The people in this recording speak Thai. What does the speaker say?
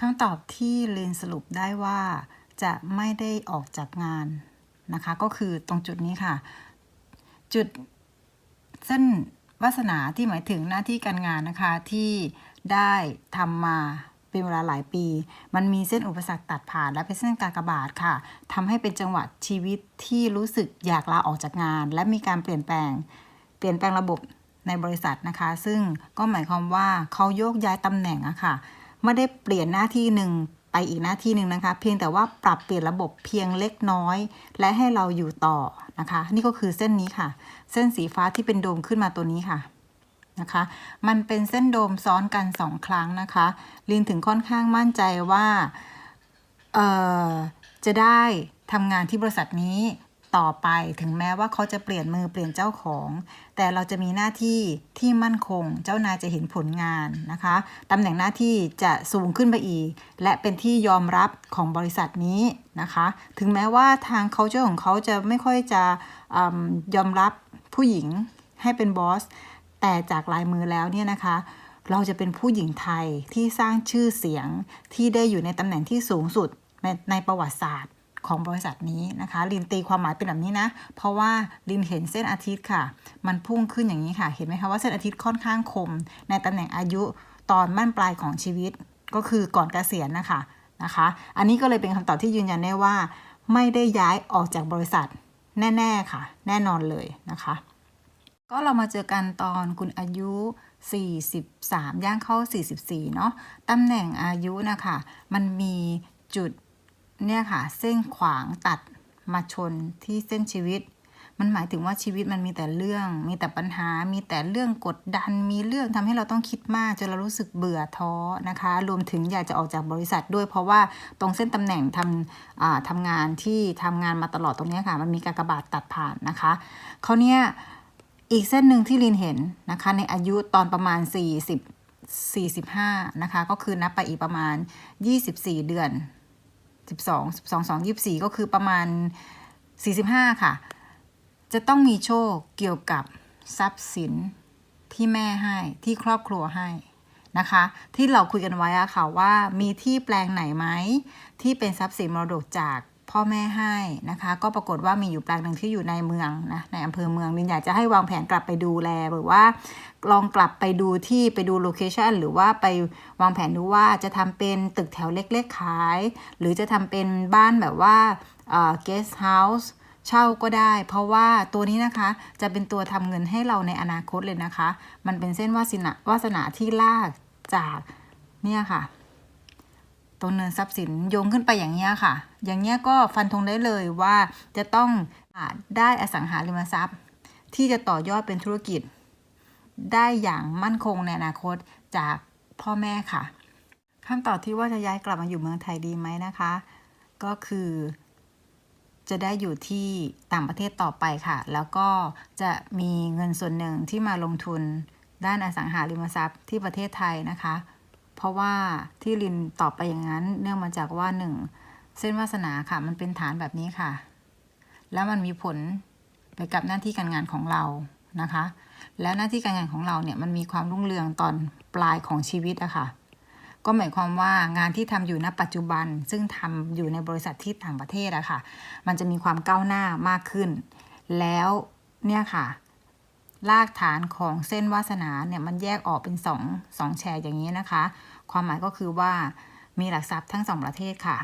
คำตอบที่เรนสรุปได้ว่าจะไม่ได้ออกจากงานนะคะ ก็คือตรงจุดนี้ค่ะ จุดเส้นวาสนาที่หมายถึงหน้าที่การงานนะคะที่ได้ทำมาเป็นเวลาหลายปี มันมีเส้นอุปสรรคตัดผ่านและเป็นเส้นการกระบาทค่ะทำให้เป็นจังหวะชีวิตที่รู้สึกอยากลาออกจากงาน และมีการเปลี่ยนแปลง เปลี่ยนแปลงระบบในบริษัทนะคะ ซึ่งก็หมายความว่าเขาโยกย้ายตำแหน่งอะค่ะ ไม่ได้เปลี่ยนหน้าที่หนึ่งไปอีกหน้าที่หนึ่งนะคะ เพียงแต่ว่าปรับเปลี่ยนระบบเพียงเล็กน้อย และให้เราอยู่ต่อนะคะ นี่ก็คือเส้นนี้ค่ะ เส้นสีฟ้าที่เป็นโดมขึ้นมาตัวนี้ค่ะนะคะ มันเป็นเส้นโดมซ้อนกันสองครั้งนะคะ ลินถึงค่อนข้างมั่นใจว่าเออจะได้ทำงานที่บริษัทนี้ ต่อไปถึงแม้ว่าเขาจะเปลี่ยนมือเปลี่ยนเจ้าของ แต่เราจะมีหน้าที่ที่มั่นคง เจ้านายจะเห็นผลงานนะคะตำแหน่งหน้าที่จะสูงขึ้นไปอีก และเป็นที่ยอมรับของบริษัทนี้นะคะ ถึงแม้ว่าทาง culture ของเขาจะไม่ค่อยจะอยอมรับผู้หญิงให้เป็นบอสแต่จากลายมือแล้วเนี่ยนะคะเราจะเป็นผู้หญิงไทยที่สร้างชื่อเสียงที่ได้อยู่ในตำแหน่งที่สูงสุดในในประวัติศาสตร์ ของบริษัทนี้นะคะลินตีความหมายเป็นแบบนี้นะ เพราะว่าลินเห็นเส้นอาทิตย์ค่ะ มันพุ่งขึ้นอย่างนี้ค่ะเห็นไหมคะว่าเส้นอาทิตย์ค่อนข้างคม ในตำแหน่งอายุตอนบั้นปลายของชีวิตก็คือก่อนเกษียณนะคะนะคะ อันนี้ก็เลยเป็นคำตอบที่ยืนยันได้ว่า ไม่ได้ย้ายออกจากบริษัทแน่ ๆ ค่ะ แน่นอนเลยนะคะ ก็เรามาเจอกันตอนคุณอายุ 43 ย่างเข้า 44 เนาะตำแหน่งอายุนะคะ มันมีจุด เนี่ยค่ะ เส้นขวางตัดมาชนที่เส้นชีวิต มันหมายถึงว่าชีวิตมันมีแต่เรื่อง มีแต่ปัญหา มีแต่เรื่องกดดัน มีเรื่องทำให้เราต้องคิดมากจนเรารู้สึกเบื่อท้อนะคะ รวมถึงอยากจะออกจากบริษัทด้วย เพราะว่าตรงเส้นตำแหน่งทำอาทำงานที่ทำงานมาตลอดตรงนี้ค่ะ มันมีกากบาทตัดผ่านนะคะเขาเนี่ยอีกเส้นหนึ่งที่ลินเห็นนะคะในอายุตอนประมาณ 40 45 นะคะ ก็คือนับไปอีกประมาณ 24 เดือน 12 12 2 24 ก็คือประมาณ 45 ค่ะ จะต้องมีโชคเกี่ยวกับทรัพย์สินที่แม่ให้ที่ครอบครัวให้นะคะ ที่เราคุยกันไว้อะค่ะว่ามีที่แปลงไหนไหมที่เป็นทรัพย์สินมรดกจาก พ่อแม่ให้นะคะ ก็ปรากฏว่ามีอยู่แปลงหนึ่งที่อยู่ในเมืองนะในอำเภอเมืองลินอยากจะให้วางแผนกลับไปดูแลหรือว่าลองกลับไปดูที่ไปดูโลเคชันหรือว่าไปวางแผนดูว่าจะทำเป็นตึกแถวเล็กๆขาย หรือจะทำเป็นบ้านแบบว่าเอ่อ guest house เช่าก็ได้ เพราะว่าตัวนี้นะคะจะเป็นตัวทำเงินให้เราในอนาคตเลยนะคะ มันเป็นเส้นวาสนาวาสนาที่ลากจากเนี่ยค่ะ ตรงเนินทรัพย์สินโยงขึ้นไปอย่างเงี้ยค่ะ อย่างเงี้ยก็ฟันธงได้เลยว่าจะต้องอาได้อสังหาริมทรัพย์ ที่จะต่อยอดเป็นธุรกิจ ได้อย่างมั่นคงในอนาคตจากพ่อแม่ค่ะคำตอบที่ว่าจะย้ายกลับมาอยู่เมืองไทยดีไหมนะคะ ก็คือจะได้อยู่ที่ต่างประเทศต่อไปค่ะ แล้วก็จะมีเงินส่วนหนึ่งที่มาลงทุนด้านอสังหาริมทรัพย์ที่ประเทศไทยนะคะ เพราะว่าที่ลินตอบไปอย่างนั้น เนื่องมาจากว่าหนึ่งเส้นวาสนาค่ะ มันเป็นฐานแบบนี้ค่ะ แล้วมันมีผลไปกับหน้าที่การงานของเรานะคะ แล้วหน้าที่การงานของเราเนี่ยมันมีความรุ่งเรืองตอนปลายของชีวิตอะค่ะ ก็หมายความว่างานที่ทำอยู่ณปัจจุบัน ซึ่งทำอยู่ในบริษัทที่ต่างประเทศอะค่ะ มันจะมีความก้าวหน้ามากขึ้น แล้วเนี่ยค่ะ รากฐานของเส้นวาสนาเนี่ยมันแยกออกเป็นสองสองแชร์อย่างนี้นะคะ ความหมายก็คือว่ามีหลักทรัพย์ทั้งสองประเทศค่ะ